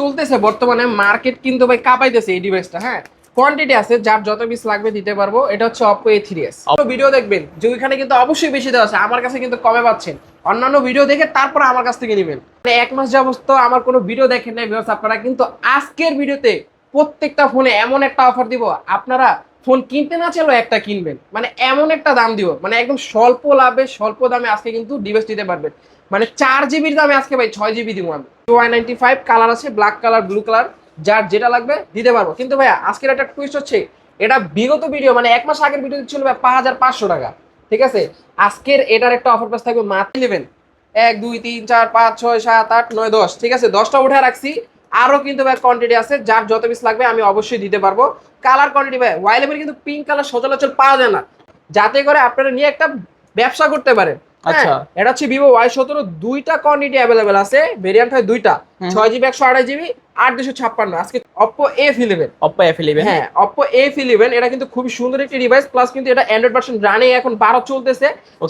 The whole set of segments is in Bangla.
চলতেছে বর্তমানে মার্কেট কিন্তু ভাই কাঁপাইতেছে এই ডিভাইসটা হ্যাঁ? কোয়ান্টিটি আছে, যার যত পিস লাগবে দিতে পারব, এটা হচ্ছে Oppo A three S video দেখবেন, যে ওইখানে কিন্তু অবশ্যই বেশি দেওয়া আছে, আমার কাছে কিন্তু কমে পাচ্ছেন। অন্যান্য ভিডিও দেখে তারপর আমার কাছ থেকে নেবেন। মানে এক মাস যাবত তো আমার কোনো ভিডিও দেখেন নাই ভিউয়ার্স আপনারা কিন্তু আজকের ভিডিওতে প্রত্যেকটা ফোনে এমন একটা অফার দিব, আপনারা ফোন কিনতে না চাইলেও একটা কিনবেন। মানে এমন একটা দাম দিব মানে একদম স্বল্প লাভে, স্বল্প দামে আজকে কিন্তু ডিভাইস দিতে পারবেন। মানে চার জিবির দামে আজকে ভাই ছয় জিবি দিব আমি। ফাইভ কালার আছে ব্ল্যাক কালার ব্লু কালার যার যেটা লাগবে দিতে পারব। কিন্তু ভাইয়া, আজকের একটা টুইস্ট হচ্ছে, এটা বিগত ভিডিও মানে এক মাস আগের ভিডিও ছিল পাঁচ পাঁচশো টাকা। ঠিক আছে? আজকের এটার একটা অফার প্রাইস থাকবে মাত্র নেবেন। এক, দুই, তিন, চার, পাঁচ, ছয়, সাত, আট, নয়, দশ। ঠিক আছে? দশটা উঠে রাখছি। আরও কিন্তু ভাই কোয়ান্টিটি আছে, যার যত পিস লাগবে আমি অবশ্যই দিতে পারব। কালার কোয়ান্টিটি ভাই ওয়াইলেবেল কিন্তু পিঙ্ক কালার সচরাচর পাওয়া যায় না। যাতে করে আপনারা নিয়ে একটা ব্যবসা করতে পারেন। আচ্ছা। এটা হচ্ছে ভিভো ওয়াই সতেরো দুইটা কোয়ান্টিটি অ্যাভেলেবেল আছে ভেরিয়েন্ট হয় দুইটা। ছয় জিবি একশো আড়াই জিবি আট দুশো ছাপ্পান্ন। আজকে Oppo F eleven Oppo F eleven হ্যাঁ অপো এফ ইলেভেন এটা কিন্তু খুবই সুন্দর একটি ডিভাইস প্লাস কিন্তু এটা অ্যান্ড্রয়েড ভার্সন রানে এখন বারো চলতেছে।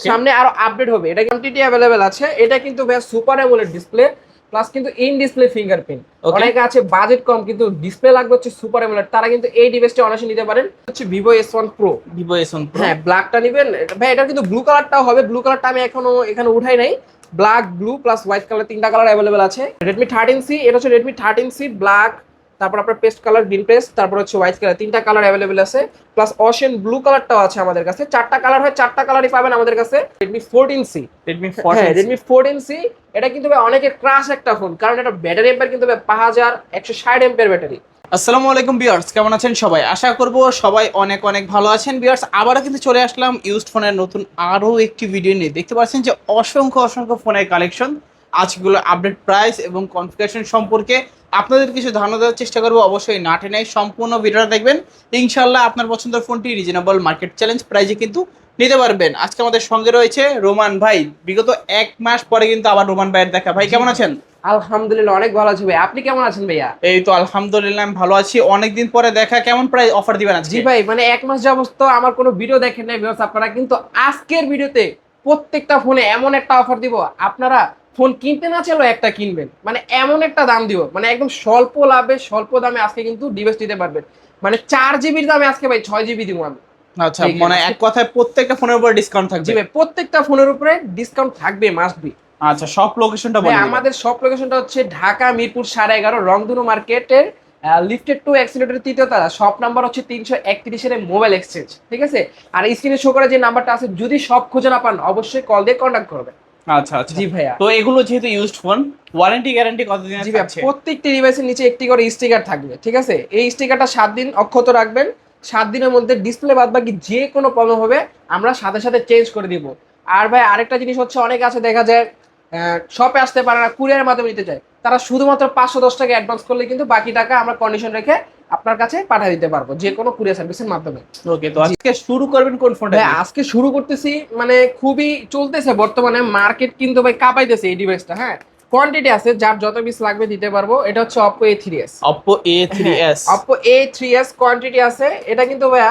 সামনে আরও আপডেট হবে। এটা কোয়ান্টিটি অ্যাভেলেবেল আছে? এটা কিন্তু সুপার অ্যামোলেড ডিসপ্লে প্লাস কিন্তু ইন ডিসপ্লে ফিঙ্গারপ্রিন্ট অনেক আছে বাজেট কম কিন্তু ডিসপ্লে লাগবে হচ্ছে সুপার এমোলেড তারা কিন্তু এই ডিভাইসটা অনায়াসে নিতে পারেন। হচ্ছে Vivo S one pro Vivo S one হ্যাঁ ব্ল্যাকটা নেবেন। ভাই এটা কিন্তু ব্লু কালারটাও হবে। ব্লু কালারটা আমি এখনও এখানে উঠাই নাই। Black blue plus white colour তিনটা কালার অ্যাভেলেবেল আছে। রেডমি থার্টিন সি এটা হচ্ছে রেডমি থার্টিন সি ব্ল্যাক তারপর আপনার পেস্ট কালার গ্রিন পেস্ট তারপর হচ্ছে হোয়াইট কালার তিনটা কালার অ্যাভেলেবেল আছে। প্লাস অশেন ব্লু কালারটাও আছে আমাদের কাছে। চারটা কালার হয় চারটা কালারই পাবেন আমাদের কাছে। রেডমি ফোরটিন সি রেডমি হ্যাঁ রেডমি ফোরটিন সি এটা কিন্তু অনেকের ক্রাশ একটা ফোন কারণ এটা ব্যাটারি এম্পার কিন্তু পাঁচ হাজার একশো ষাট এম্পের ব্যাটারি আসসালামু আলাইকুম বিয়ার্স কেমন আছেন সবাই? আশা করব সবাই অনেক অনেক ভালো আছেন। বিয়ার্স আবারও কিন্তু চলে আসলাম ইউজড ফোনের নতুন আরও একটি ভিডিও নিয়ে। দেখতে পাচ্ছেন যে অসংখ্য অসংখ্য ফোনের কালেকশন আজগুলো আপডেট প্রাইস এবং কনফিগারেশন সম্পর্কে আপনাদের কিছু ধারণা দেওয়ার চেষ্টা করব অবশ্যই না টেনে সম্পূর্ণ ভিডিওটা দেখবেন। ইনশাল্লাহ আপনার পছন্দের ফোনটি রিজনেবল মার্কেট চ্যালেঞ্জ প্রাইজে কিন্তু নিতে পারবেন। আজকে আমাদের সঙ্গে রয়েছে রোমান ভাই। বিগত এক মাস পরে কিন্তু আবার রোমান ভাইয়ের দেখা। ভাই কেমন আছেন? আলহামদুলিল্লাহ অনেক ভালো আছে ভাই। আপনি কেমন আছেন ভাইয়া? এই তো আলহামদুলিল্লাহ আমি ভালো আছি। অনেকদিন পরে দেখা কেমন প্রাইস অফার দিবেন আজকে? জি ভাই মানে এক মাস যাবত তো আমার কোনো ভিডিও দেখেন নাই আপনারা কিন্তু আজকের ভিডিওতে প্রত্যেকটা ফোনে এমন একটা অফার দিব। আপনারা ফোন কিনতে না চাইলেও একটা কিনবেন। মানে এমন একটা দাম দিব। মানে একদম স্বল্প লাভে স্বল্প দামে আজকে কিন্তু ডিভাইস দিতে পারবেন। মানে চার জিবির দামে আজকে ভাই ছয় জিবি দিব আমি। আচ্ছা মানে। এক কথায় প্রত্যেকটা ফোনের উপর ডিসকাউন্ট জি থাকবে ভাই প্রত্যেকটা ফোনের উপরে ডিসকাউন্ট থাকবে মাস্ট বি আচ্ছা সব লোকেশনটা ভাই আমাদের সব লোকেশনটা হচ্ছে ঢাকা মিরপুর সাড়ে এগারো রংধনু মার্কেটের লিফটেড টু অ্যাক্সিলেটরের তৃতীয় তারা শপ নাম্বার হচ্ছে তিনশো একত্রিশের মোবাইল এক্সচেঞ্জ ঠিক আছে? আর স্ক্রিনে শো করা যে নাম্বারটা আছে যদি সব খুঁজে না পান অবশ্যই কল দিয়ে কন্ট্যাক্ট করবেন। আচ্ছা আচ্ছা। জি ভাইয়া। তো এগুলো যেহেতু ইউজড ফোন ওয়ারেন্টি গ্যারান্টি কতদিন জি ভাইয়া প্রত্যেকটি ডিভাইসের নিচে একটি করে স্টিকার থাকবে ঠিক আছে? এই স্টিকারটা সাত দিন অক্ষত রাখবেন সাত দিনের মধ্যে ডিসপ্লে বাদ বাকি যে কোনো প্রবলেম হবে আমরা সাথে সাথে চেঞ্জ করে দিব। আর ভাই আরেকটা জিনিস হচ্ছে অনেক আছে দেখা যায় শপে আসতে পারে না কুরিয়ারের মাধ্যমে নিতে চায় তারা শুধুমাত্র পাঁচশো দশ টাকা অ্যাডভান্স করলে কিন্তু বাকি টাকা আমরা কন্ডিশন রেখে আপনার কাছে পাঠিয়ে দিতে পারব যে কোনো কুরিয়ার সার্ভিসের মাধ্যমে। ওকে তো আজকে শুরু করবেন কোন ফোনটা আজকে শুরু করতেছি মানে খুবই চলতেছে বর্তমানে মার্কেট কিন্তু ভাই কাঁপাইতেছে এই ডিভাইসটা হ্যাঁ? কোয়ান্টিটি আছে যার যত পিস লাগবে দিতে পারব এটা হচ্ছে Oppo A three S Oppo A3s Oppo A three S quantity আছে এটা কিন্তু ভাইয়া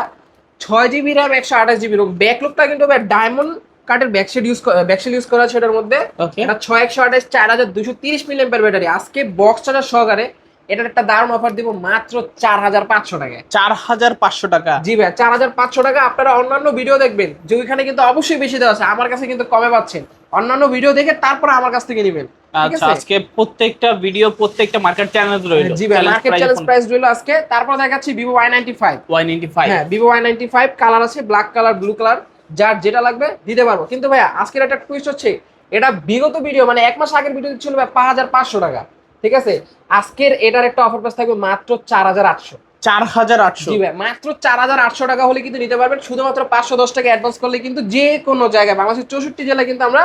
ছয় জিবি র্যাম একশো আঠাশ জিবি রোম ব্যাকলুকটা কিন্তু ভাই ডায়মন্ড কার্ডের ব্যাকশেড ইউজ ব্যাকশেড ইউজ করা আছে এটার মধ্যে। এটা ছয় একশো আঠাশ চার হাজার দুশো তিরিশ মিলি ব্যাটারি আজকে বক্স চার্জার সহকারে এটার একটা দারুণ অফার দিব মাত্র চার হাজার পাঁচশো টাকায়। চার হাজার পাঁচশো টাকা? জি ভাই চার হাজার পাঁচশো টাকা আপনারা অন্যান্য ভিডিও দেখবেন যে ওইখানে কিন্তু অবশ্যই বেশি দেওয়া আছে আমার কাছে কিন্তু কমে পাচ্ছেন। অন্যান্য ভিডিও দেখে তারপর আমার কাছ থেকে নেবেন আচ্ছা আজকে প্রত্যেকটা ভিডিও প্রত্যেকটা মার্কেট চ্যানেল রইল। জি ভাই মার্কেট চ্যালেঞ্জ প্রাইস রইল আজকে। তারপর দেখাচ্ছি Vivo Y ninety five Y ninety five হ্যাঁ নাইনটি ফাইভ কালার আছে ব্ল্যাক কালার ব্লু কালার যার যেটা লাগবে দিতে পারব। কিন্তু ভাইয়া আজকের একটা টুইস্ট হচ্ছে এটা বিগত ভিডিও মানে এক মাস আগের ভিডিও ছিল ভাই পাঁচ হাজার পাঁচশো টাকা। ঠিক আছে? আজকের এটার একটা অফার প্রাইস থাকবে মাত্র চার হাজার আটশো। চার হাজার আটশো। মাত্র চার হাজার আটশো টাকা হলে কিন্তু নিতে পারবেন। শুধুমাত্র পাঁচশো দশ টাকা অ্যাডভান্স করলে কিন্তু যে কোনো জায়গায় বাংলাদেশের চৌষট্টি জেলায় কিন্তু আমরা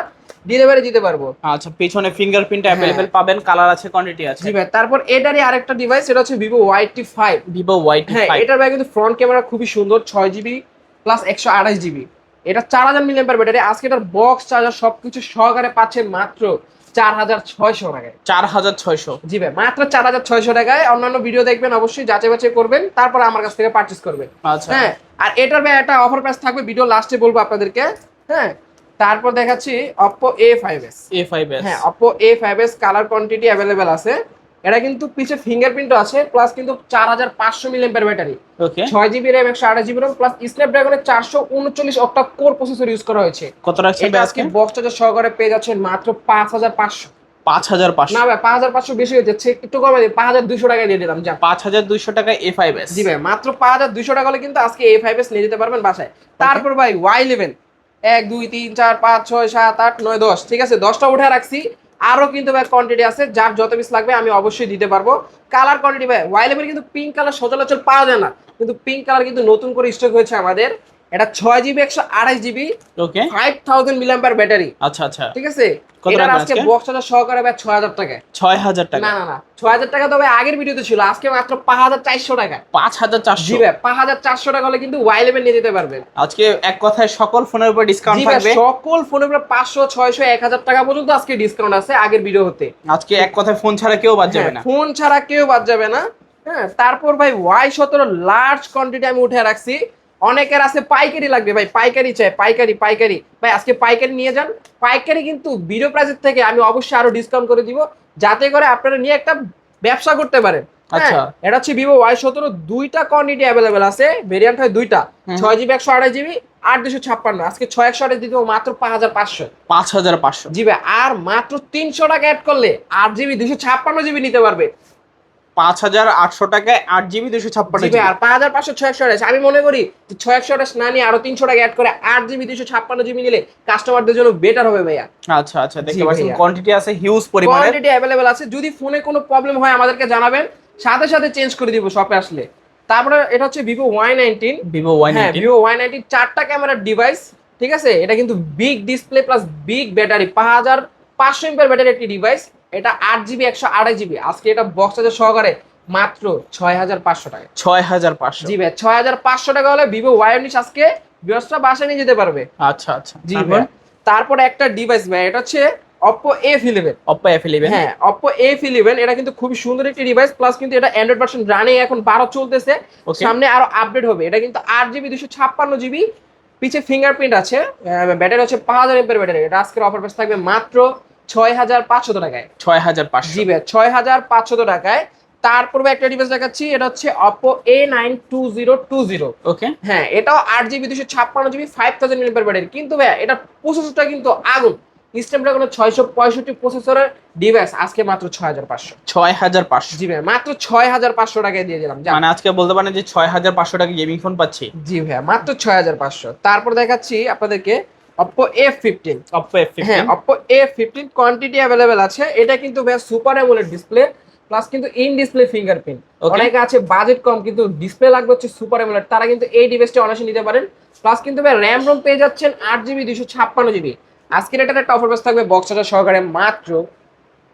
ডেলিভারি দিতে পারব। আচ্ছা পেছনে ফিঙ্গারপ্রিন্ট। অ্যাভেলেবেল পাবেন কালার আছে কোয়ান্টিটি আছে। জি ভাই তারপর এটারই আরেকটা ডিভাইস সেটা হচ্ছে Vivo Y T five Vivo Y হ্যাঁ ফাইভ এটার ভাই কিন্তু ফ্রন্ট ক্যামেরা খুবই সুন্দর ছয় জিবি প্লাস একশো আঠাশ জিবি এটা চার হাজার মিলিয়ন ব্যাটারি আজকে এটার বক্স চার্জার সবকিছু সহকারে পাচ্ছেন মাত্র চার হাজার ছয়শো টাকায়। চার হাজার ছয়শো। জি ভাই মাত্র চার হাজার ছয়শো টাকায় অন্যান্য ভিডিও দেখবেন অবশ্যই যাচাই বাছাই করবেন তারপর আমার কাছ থেকে পারচেস করবেন। আচ্ছা। হ্যাঁ আর এটার ভাই একটা অফার প্রাইস থাকবে ভিডিও লাস্টে বলব আপনাদেরকে। হ্যাঁ তারপর দেখাচ্ছি Oppo A five S A five S হ্যাঁ Oppo A five S colour quantity available আছে। এটা কিন্তু পিছে ফিঙ্গারপ্রিন্ট আছে প্লাস কিন্তু চার হাজার পাঁচশো মিলিয়ামের ব্যাটারি ছয় জিবি র্যাম একশো আঠাশ জিবি র্যাম প্লাস স্ন্যাপড্রাগনের চারশো উনচল্লিশ অক্টা কোর প্রসেসর ইউজ করা হয়েছে। কত রাখছেন আজকে বক্স চার্জার সহকারে পেয়ে যাচ্ছেন মাত্র পাঁচ হাজার পাঁচশো। পাঁচ হাজার পাঁচশো। না ভাই পাঁচ হাজার পাঁচশো বেশি হয়ে যাচ্ছে একটু কমে দিই পাঁচ হাজার দুশো টাকা দিয়ে দিলাম যা পাঁচ হাজার দুইশো টাকা এ ফাইভ এস জি ভাই মাত্র পাঁচ হাজার দুশো টাকা হলে কিন্তু আজকে এ ফাইভ এস নিয়ে যেতে পারবেন বাসায়। তারপর ভাই ওয়াই ইলেভেন এক দুই তিন চার পাঁচ ছয় সাত আট নয় দশ। ঠিক আছে দশটা উঠে রাখছি। আরও কিন্তু ভাই কোয়ান্টিটি আছে, যার যত পিস লাগবে আমি অবশ্যই দিতে পারব। কালার কোয়ান্টিটি ভাই ওয়াই কিন্তু পিঙ্ক কালার সচরাচর পাওয়া যায় না। কিন্তু পিঙ্ক কালার কিন্তু নতুন করে স্টক হয়েছে আমাদের। এটা ছয় জিবি একশো আড়াই GB okay five thousand milliampere battery আচ্ছা আচ্ছা। ঠিক আছে? এটার আজকে আজকে? বক্স চার্জার সহকারে ভাই ছয় হাজার টাকা। ছয় হাজার টাকা? না না না। ছয় হাজার টাকা তবে আগের ভিডিওতে ছিল আজকে মাত্র পাঁচ হাজার চারশো টাকা। পাঁচ হাজার জি ভাই পাঁচ হাজার চারশো টাকা হলে কিন্তু ওয়াই ইলেভেন নিয়ে যেতে পারবেন। আজকে এক কথায় সকল ফোনের উপর ডিসকাউন্ট থাকবে? সকল ফোনের উপরে পাঁচশো ছয়শো এক হাজার টাকা পর্যন্ত আজকে ডিসকাউন্ট আছে আগের ভিডিও হতে আজকে এক কথায় ফোন ছাড়া কেউ বাদ যাবে না। হ্যাঁ, ফোন ছাড়া কেউ বাদ যাবে না। হ্যাঁ তারপর ভাই ওয়াই সতেরো লার্জ কোয়ান্টিটি আমি উঠে রাখছি। অনেকের আছে পাইকারি লাগবে ভাই পাইকারি চাই পাইকারি পাইকারি। ভাই আজকে পাইকারি নিয়ে যান। পাইকারি কিন্তু ভিডিও প্রাইসের থেকে আমি অবশ্যই আরও ডিসকাউন্ট করে দিব যাতে করে আপনারা নিয়ে একটা ব্যবসা করতে পারেন। হ্যাঁ, আচ্ছা। এটা হচ্ছে ভিভো ওয়াই সতেরো দুইটা কোয়ান্টিটি অ্যাভেলেবেল আছে ভেরিয়েন্ট হয় দুইটা। ছয় জিবি একশো আড়াই জিবি আট দুশো ছাপ্পান্ন। আজকে ছয় একশো আড়াই দিতে মাত্র পাঁচ হাজার পাঁচশো। পাঁচ হাজার পাঁচশো। জিবি আর মাত্র তিনশো টাকা অ্যাড করলে আট জিবি দুশো ছাপ্পান্ন জিবি নিতে পারবে। পাঁচ হাজার আটশো টাকায় আট জিবি দুশো ছাপ্পান্ন জিবি। আর পাঁচ হাজার পাঁচশো ছয় একশো আঠাশ আমি মনে করি ছয় একশো আঠাশ না নিয়ে আরও তিনশো টাকা অ্যাড করে আট জিবি দুশো ছাপ্পান্ন জিবি নিলে কাস্টমারদের জন্য বেটার হবে ভাইয়া। আচ্ছা আচ্ছা দেখতে পাচ্ছেন কোয়ান্টিটি আছে হিউজ পরিমাণে। কোয়ান্টিটি অ্যাভেলেবেল আছে। যদি ফোনে কোনো প্রবলেম হয় আমাদেরকে জানাবেন। সাথে সাথে চেঞ্জ করে দিব শপে আসলে। তারপরে এটা হচ্ছে Vivo Y nineteen Vivo Y হ্যাঁ ভিভো ওয়াই নাইনটিন চারটা ক্যামেরার ডিভাইস ঠিক আছে? এটা কিন্তু big display plus big battery পাঁচ হাজার পাঁচশো এমপের ব্যাটারি একটি ডিভাইস এটা আট জিবি একশো আড়াই জিবি আজকে এটা বক্স চার্জার সহকারে মাত্র ছয় হাজার পাঁচশো টাকা ছয় হাজার পাঁচশো। জি ভাই ছয় হাজার পাঁচশো টাকা হলে ভিভো ওয়াই উনিশ আজকে বাসায় নিয়ে যেতে পারবে। আচ্ছা আচ্ছা। জি ভাই তারপরে একটা ডিভাইস ভাই এটা হচ্ছে Oppo F eleven Oppo F eleven হ্যাঁ অপো এফ ইলেভেন এটা কিন্তু খুবই সুন্দর একটি ডিভাইস প্লাস কিন্তু এটা অ্যান্ড্রয়েড ভার্সন রানে এখন বারো চলতেছে। সামনে আরও আপডেট হবে। এটা কিন্তু আট জিবি দুশো ছাপ্পান্ন জিবি পিছে ফিঙ্গারপ্রিন্ট আছে। ব্যাটারি হচ্ছে পাঁচ হাজার এমপের ব্যাটারি এটা আজকের অফার প্রাইস থাকবে মাত্র ছয় হাজার পাঁচশত টাকায়। ছয় হাজার পাঁচশো জি ভাই ছয় হাজার পাঁচশত টাকায়। তারপর ভাই একটা ডিভাইস দেখাচ্ছি এটা হচ্ছে Oppo A nine two zero two zero okay. হ্যাঁ এটাও আট জিবি দুশো ছাপ্পান্ন GB five thousand milliamp battery কিন্তু ভাই এটা প্রসেসরটা কিন্তু আগুন। স্ন্যাপড্রাগনের ছয়শো পঁয়ষট্টি প্রসেসরের ডিভাইস আজকে মাত্র ছয় হাজার পাঁচশো। ছয় হাজার পাঁচশো। জি ভাই মাত্র ছয় হাজার পাঁচশো টাকায় দিয়ে দিলাম মানে আজকে বলতে পারেন যে ছয় হাজার পাঁচশো টাকা গেমিং ফোন পাচ্ছি। জি ভাইয়া মাত্র ছয় হাজার পাঁচশো। তারপর দেখাচ্ছি আপনাদেরকে Oppo A fifteen Oppo A হ্যাঁ Oppo A fifteen quantity available আছে। এটা কিন্তু ভাই সুপার অ্যামোলেড ডিসপ্লে প্লাস কিন্তু ইন ডিসপ্লে ফিঙ্গারপ্রিন্ট. অনেকে আছে বাজেট কম কিন্তু ডিসপ্লে লাগবে হচ্ছে সুপার অ্যামোলেড তারা কিন্তু এই ডিভাইসটি অনায়াসে নিতে পারেন। প্লাস কিন্তু ভাই র্যাম রোম পেয়ে যাচ্ছেন আট জিবি দুশো ছাপ্পান্ন জিবি আজকের এটার একটা অফার বেস থাকবে বক্স সহকারে মাত্র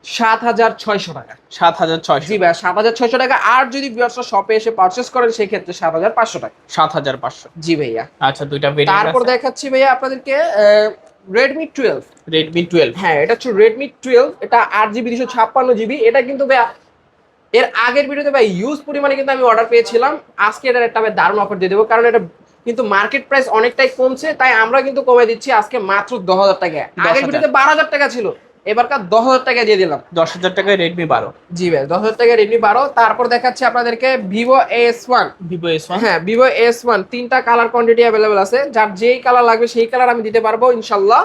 সাত হাজার ছয়শো টাকা। সাত হাজার ছয়শো জি ভাই সাত হাজার ছয়শো টাকা। আর যদি ব্যবসা শপে এসে পারচেস করেন সেই ক্ষেত্রে সাত হাজার পাঁচশো টাকা। সাত হাজার পাঁচশো। জি ভাইয়া। আচ্ছা দুইটা তারপর দেখাচ্ছি ভাইয়া আপনাদেরকে রেডমি টুয়েলভ রেডমি টুয়েলভ হ্যাঁ এটা হচ্ছে রেডমি টুয়েলভ এটা আট জিবি দুশো ছাপ্পান্ন জিবি এটা কিন্তু ভাইয়া এর আগের ভিডিওতে ভাই ইউজ পরিমাণে কিন্তু আমি অর্ডার পেয়েছিলাম। আজকে এটার একটা ভাই দারুণ অফার দিয়ে দেবো কারণ এটা কিন্তু মার্কেট প্রাইস অনেকটাই কমছে তাই আমরা কিন্তু কমে দিচ্ছি আজকে মাত্র দশ হাজার টাকা আগের ভিডিওতে বারো হাজার টাকা ছিল। এবারকার দশ হাজার টাকা দিয়ে দিলাম। দশ হাজার টাকায় রেডমি বারো। জি ভাই দশ হাজার টাকা রেডমি বারো। তারপর দেখাচ্ছি আপনাদেরকে Vivo S one Vivo S one হ্যাঁ ভিভো এস ওয়ান তিনটা কালার কোয়ান্টিটি অ্যাভেলেবেল আছে। যার যেই কালার লাগবে সেই কালার আমি দিতে পারব ইনশাল্লাহ।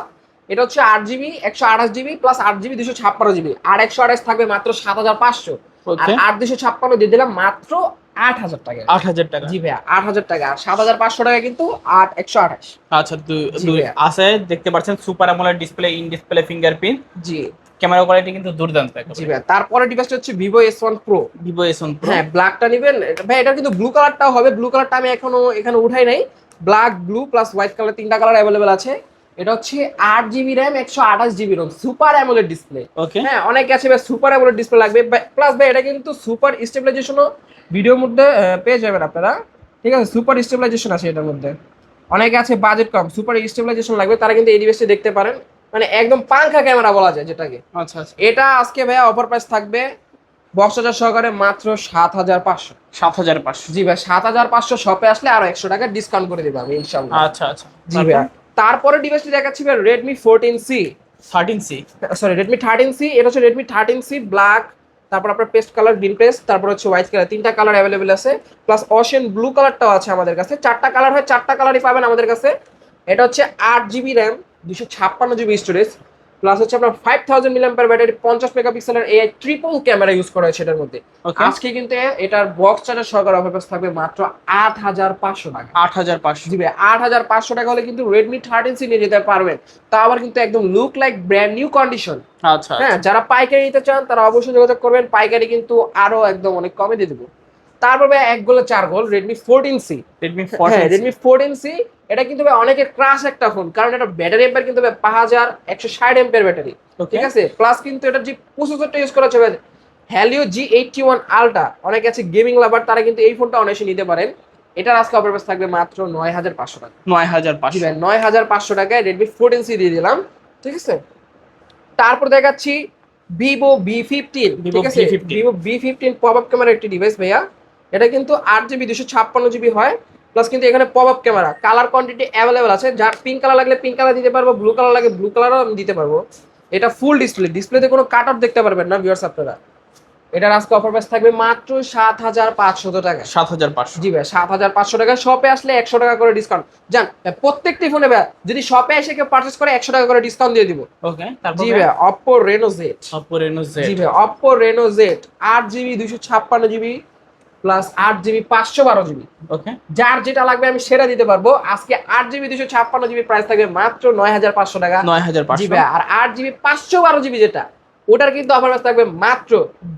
এটা হচ্ছে আট জিবি একশো আঠাশ জিবি প্লাস আট জিবি দুশো ছাপ্পান্ন জিবি। আর একশো আঠাশ থাকবে মাত্র সাত হাজার পাঁচশো। আর আট দুশো ছাপ্পান্ন দিয়ে দিলাম মাত্র আট হাজার টাকা। আট হাজার টাকা? জি ভাইয়া আট হাজার টাকা। সাত হাজার পাঁচশো টাকা কিন্তু আট একশো আঠাশ। আচ্ছা। আছে দেখতে পাচ্ছেন super AMOLED display in display fingerprint. G. Camera quality কিন্তু দুর্দান্ত জি ভাইয়া তারপরে ডিভাইসটা হচ্ছে Vivo S one pro Vivo S one pro হ্যাঁ ব্ল্যাকটা নেবেন। ভাই এটা কিন্তু ব্লু কালারটাও হবে। ব্লু কালারটা আমি এখনও এখানে উঠাই নাই। Black blue plus white colour তিনটা কালার অ্যাভেলেবেল আছে। এটা হচ্ছে আট জিবি র্যাম একশো আঠাশ GB ROM super AMOLED display okay হ্যাঁ অনেকে আছে ভাই সুপার অ্যামোলেড ডিসপ্লে লাগবে। প্লাস ভাই এটা কিন্তু সুপার স্টেবিলাইজেশনও ভিডিওর মধ্যে পেয়ে যাবেন আপনারা। ঠিক আছে সুপার স্টেবিলাইজেশন আছে এটার মধ্যে। অনেকে আছে বাজেট কম সুপার স্টেবিলাইজেশন লাগবে তারা কিন্তু এই ডিভাইসটি দেখতে পারেন। মানে একদম পাংখা ক্যামেরা বলা যায় যেটাকে। আচ্ছা আচ্ছা। এটা আজকে ভাইয়া অফার প্রাইস থাকবে বক্স চার্জার সহকারে মাত্র সাত হাজার পাঁচশো। সাত হাজার পাঁচশো। জি ভাই সাত হাজার পাঁচশো শপে আসলে আরও একশো টাকা ডিসকাউন্ট করে দেবো আমি ইনশাল্লাহ আচ্ছা আচ্ছা। জি ভাইয়া তারপরে? ডিভাইসটি দেখাচ্ছি ভাই Redmi fourteen C thirteen C sorry Redmi thirteen C এটা হচ্ছে রেডমি থার্টিন সি ব্ল্যাক তারপর আপনার পেস্ট কালার গ্রিন পেস্ট, তারপর হচ্ছে হোয়াইট কালার তিনটা কালার অ্যাভেলেবেল আছে। প্লাস অশিয়ান ব্লু কালারটাও আছে আমাদের কাছে। চারটা কালার হয়, চারটা কালারই পাবেন আমাদের কাছে। এটা হচ্ছে আট জিবি র্যাম দুশো ছাপ্পান্ন জিবি স্টোরেজ প্লাস হচ্ছে আপনার ফাইভ থাউজেন্ড মিলিয়াম্পার ব্যাটারি পঞ্চাশ মেগাপিক্সেলের এআই ট্রিপল ক্যামেরা ইউজ করা হয়েছে এটার মধ্যে। ওকে আজকে কিন্তু এটার বক্স চার্জার সরকার অফার থাকবে মাত্র আট হাজার পাঁচশো টাকা। আট হাজার পাঁচশো। জিবি আট হাজার পাঁচশো টাকা হলে কিন্তু রেডমি থার্টিন সি নিয়ে যেতে পারবেন। তা আবার কিন্তু একদম look like brand new condition আচ্ছা হ্যাঁ যারা পাইকারি নিতে চান তারা অবশ্যই যোগাযোগ করবেন। পাইকারি কিন্তু আরও একদম অনেক কমে দিয়ে দেবো। তারপর ভাই এক গোলে চার গোল Redmi fourteen C Redmi Redmi fourteen C এটা কিন্তু ভাই অনেকের ক্রাশ একটা ফোন কারণ এটা ব্যাটারি এম্পার কিন্তু ভাই পাঁচ হাজার একশো ষাট এম্পের ব্যাটারি ঠিক আছে? প্লাস কিন্তু এটার যে প্রসেসরটা ইউজ করা হচ্ছে Helio G eighty one ultra অনেকে আছে গেমিং লাভার তারা কিন্তু এই ফোনটা অনেকে নিতে পারেন। এটার আজকে অফার প্রাইস থাকবে মাত্র নয় হাজার পাঁচশো টাকা। নয় হাজার পাঁচশো। নয় হাজার পাঁচশো টাকায় রেডমি ফোরটিন সি দিয়ে দিলাম। ঠিক আছে? তারপর দেখাচ্ছি ভিভো বি ফিফটিন ঠিক আছে? Vivo V fifteen pop up camera একটি ডিভাইস ভাইয়া। এটা কিন্তু আট জিবি দুশো ছাপ্পান্ন জিবি হয় প্লাস কিন্তু এখানে pop up camera colour quantity available আছে যার পিঙ্ক কালার লাগলে পিঙ্ক কালার দিতে পারব ব্লু কালার লাগলে ব্লু কালারও আমি দিতে পারব। এটা ফুল ডিসপ্লে ডিসপ্লেতে কোনো কাট আউট দেখতে পারবেন না ভিউয়ার্স আপনারা। এটার আজকে অফার প্রাইস থাকবে মাত্র সাত হাজার পাঁচশত টাকা। সাত হাজার পাঁচশো। জি ভাই সাত হাজার পাঁচশো টাকা। শপে আসলে একশো টাকা করে ডিসকাউন্ট জান প্রত্যেকটি ফোনে ভাই যদি শপে এসে কেউ পারচেস করে একশো টাকা করে ডিসকাউন্ট দিয়ে দিব। ওকে তারপর জি ভাই? Oppo Reno Z Oppo Reno Z জি ভাই অপো রেনো জেড আট জিবি দুশো ছাপ্পান্ন জিবি প্লাস আট জিবি পাঁচশো বারো জিবি ওকে যার যেটা লাগবে আমি সেটা দিতে পারব। আজকে আট জিবি দুশো ছাপ্পান্ন জিবি প্রাইস থাকবে মাত্র নয় হাজার পাঁচশো টাকা। নয় হাজার পাঁচশো। আর আট জিবি পাঁচশো বারো জিবি যেটা ওটার কিন্তু অফার প্রাইস থাকবে মাত্র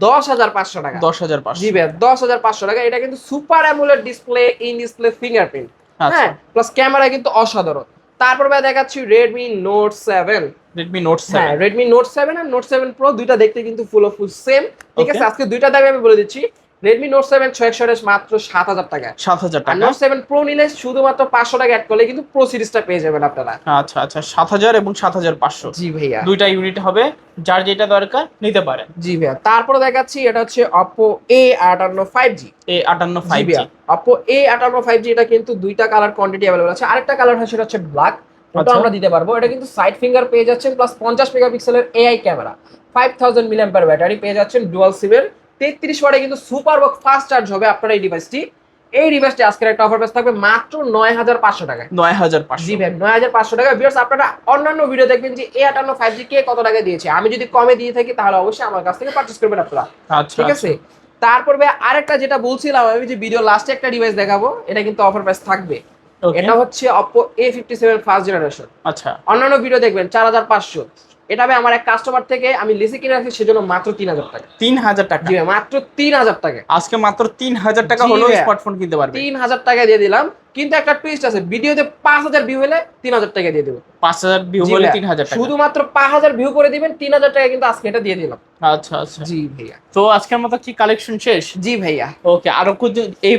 দশ হাজার পাঁচশো টাকা। দশ হাজার পাঁচশো। জি ভাই দশ হাজার পাঁচশো টাকা। এটা কিন্তু super AMOLED display in display fingerprint হ্যাঁ প্লাস ক্যামেরা কিন্তু অসাধারণ। তারপর ভাই দেখাচ্ছি Redmi Note seven Redmi Note হ্যাঁ সেভেন রেডমি নোট সেভেন আর নোট সেভেন প্রো দুইটা দেখতে কিন্তু ফুল অফ ফুল সেম ঠিক আছে আজকে দুইটা দামে আমি বলে দিচ্ছি। রেডমি নোট সেভেন ছয় একশো মাত্র সাত হাজার টাকা সাত হাজার টাকা? নোট সেভেন প্রো নিলে শুধুমাত্র পাঁচশো টাকা অ্যাড করলে কিন্তু প্রো সিরিজটা পেয়ে যাবেন আপনারা। আচ্ছা আচ্ছা সাত হাজার এবং সাত হাজার পাঁচশো। জি ভাইয়া। দুইটা ইউনিট হবে যার যেটা দরকার নিতে পারেন। জি ভাইয়া। তারপরে দেখাচ্ছি এটা হচ্ছে অপো এ আটান্ন ফাইভ জি এই আটান্ন ফাইভ জি অপো এ আটান্ন ফাইভ জি এটা কিন্তু দুইটা কালার কোয়ান্টিটি অ্যাভেলেবল আছে। আরেকটা কালার হয় সেটা হচ্ছে ব্ল্যাক ওটা আচ্ছা। আমরা দিতে পারব এটা কিন্তু সাইড ফিঙ্গার পেয়ে যাচ্ছেন প্লাস পঞ্চাশ মেগাপিক্সেলের AI camera five thousand milliampere battery পেয়ে যাচ্ছেন ডুয়াল সিমের তেত্রিশ ওয়াটে কিন্তু সুপার বক ফাস্ট চার্জ হবে আপনার এই ডিভাইসটি এই ডিভাইসটি আজকের একটা অফার প্রাইস থাকবে মাত্র নয় হাজার পাঁচশো টাকায়। নয় হাজার পাঁচশো। জি ভাই নয় হাজার পাঁচশো টাকা ভিউয়ার্স আপনারা অন্যান্য ভিডিও দেখবেন যে এ আটান্ন ফাইভ জি কে কত টাকা দিয়েছে। আমি যদি কমে দিয়ে থাকি তাহলে অবশ্যই আমার কাছ থেকে পারচেস করবেন আপনারা। আচ্ছা ঠিক আছে? তারপর ভাই আরেকটা যেটা বলছিলাম আমি যে ভিডিও লাস্টে একটা ডিভাইস দেখাবো এটা কিন্তু অফার প্রাইস থাকবে। এটা হচ্ছে Oppo A fifty seven first generation আচ্ছা। অন্যান্য ভিডিও দেখবেন চার হাজার পাঁচশো। এটা ভাই আমার এক কাস্টমার থেকে আমি লিসি কিনে রাখছি সেজন্য মাত্র তিন হাজার টাকা। তিন হাজার টাকা? মাত্র তিন হাজার টাকা। আজকে মাত্র তিন হাজার টাকা হলো স্মার্টফোন কিনতে পারবে। তিন হাজার টাকা দিয়ে দিলাম। কিন্তু একটা টুইস্ট আছে ভিডিওতে পাঁচ হাজার ভিউ হলে তিন হাজার টাকা দিয়ে দেবো। পাঁচ হাজার ভিউ হলে। তিন হাজার টাকা। শুধুমাত্র পাঁচ হাজার ভিউ করে দিবেন তিন হাজার টাকা কিন্তু আজকে এটা দিয়ে দিলাম। আচ্ছা আচ্ছা। জি ভাইয়া। তো আজকের মতো কি কালেকশন শেষ? জি ভাইয়া। ওকে আরও কিছু এই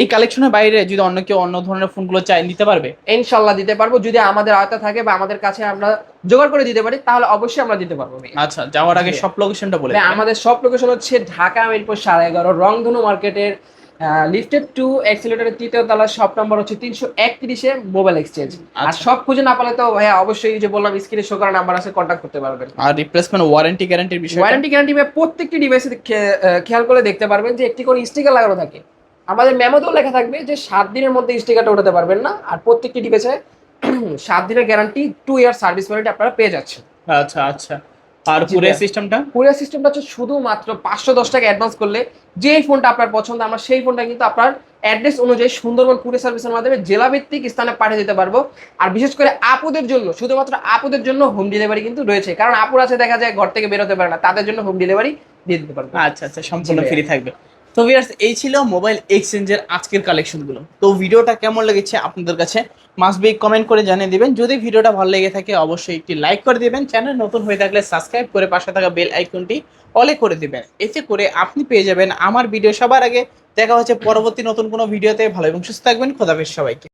এই কালেকশনের বাইরে যদি অন্য কেউ অন্য ধরনের ফোনগুলো চাই নিতে পারবে? ইনশাল্লাহ দিতে পারব। যদি আমাদের আয়তা থাকে বা আমাদের কাছে আমরা জোগাড় করে দিতে পারি তাহলে অবশ্যই আমরা দিতে পারব। আচ্ছা যাওয়ার আগে। সব লোকেশনটা বলে আমাদের সব লোকেশন হচ্ছে ঢাকা মিরপুর সাড়ে এগারো রংধনু মার্কেটের লিফটেড টু এক্সিলেটারের তৃতীয় তলা শপ নম্বর হচ্ছে তিনশো একত্রিশে মোবাইল এক্সচেঞ্জ আর আচ্ছা। সব খুঁজে না পেলে তো ভাইয়া অবশ্যই যে বললাম স্ক্রিনে শো করা নাম্বার আছে কন্ট্যাক্ট করতে পারবেন। আর রিপ্লেসমেন্ট ওয়ারেন্টি গ্যারান্টির বিষয় ওয়ারেন্টি গ্যারান্টি প্রত্যেকটি ডিভাইসে খেয়াল করে দেখতে পারবেন যে একটি করে স্টিকার লাগানো থাকে। আমাদের মেমোতেও লেখা থাকবে যে সাত দিনের মধ্যে স্টিকারটা ওঠাতে পারবেন না। আর প্রত্যেকটি ডিভাইসে সাত দিনের guarantee two year service warranty আপনারা পেয়ে যাচ্ছেন। আচ্ছা আচ্ছা। আর পুরো সিস্টেমটা কুরিয়ার সিস্টেমটা হচ্ছে শুধুমাত্র পাঁচশো দশ টাকা অ্যাডভান্স করলে যেই ফোনটা আপনার পছন্দ আমরা সেই ফোনটা কিন্তু আপনার অ্যাড্রেস অনুযায়ী সুন্দরবন কুরিয়ার সার্ভিসের মাধ্যমে জেলাভিত্তিক স্থানে পাঠিয়ে দিতে পারব। আর বিশেষ করে আপুদের জন্য শুধুমাত্র আপুদের জন্য হোম ডেলিভারি কিন্তু রয়েছে। কারণ আপুর আছে দেখা যায় ঘর থেকে বেরোতে পারে না তাদের জন্য হোম ডেলিভারি দিয়ে দিতে পারব। আচ্ছা আচ্ছা সম্পূর্ণ ফ্রি থাকবে। তো ভিয়ার্স এই ছিল মোবাইল এক্সচেঞ্জের আজকের কালেকশনগুলো তো ভিডিওটা কেমন লেগেছে আপনাদের কাছে মাস্ট বি কমেন্ট করে জানিয়ে দেবেন। যদি ভিডিওটা ভালো লেগে থাকে, অবশ্যই একটি লাইক করে দেবেন। চ্যানেল নতুন হয়ে থাকলে সাবস্ক্রাইব করে পাশে থাকা বেল আইকনটি অলে করে দেবেন। এতে করে আপনি পেয়ে যাবেন আমার ভিডিও সবার আগে। দেখা হচ্ছে পরবর্তী নতুন কোনো ভিডিওতে ভালো এবং সুস্থ থাকবেন। খোদাফেজ সবাইকে।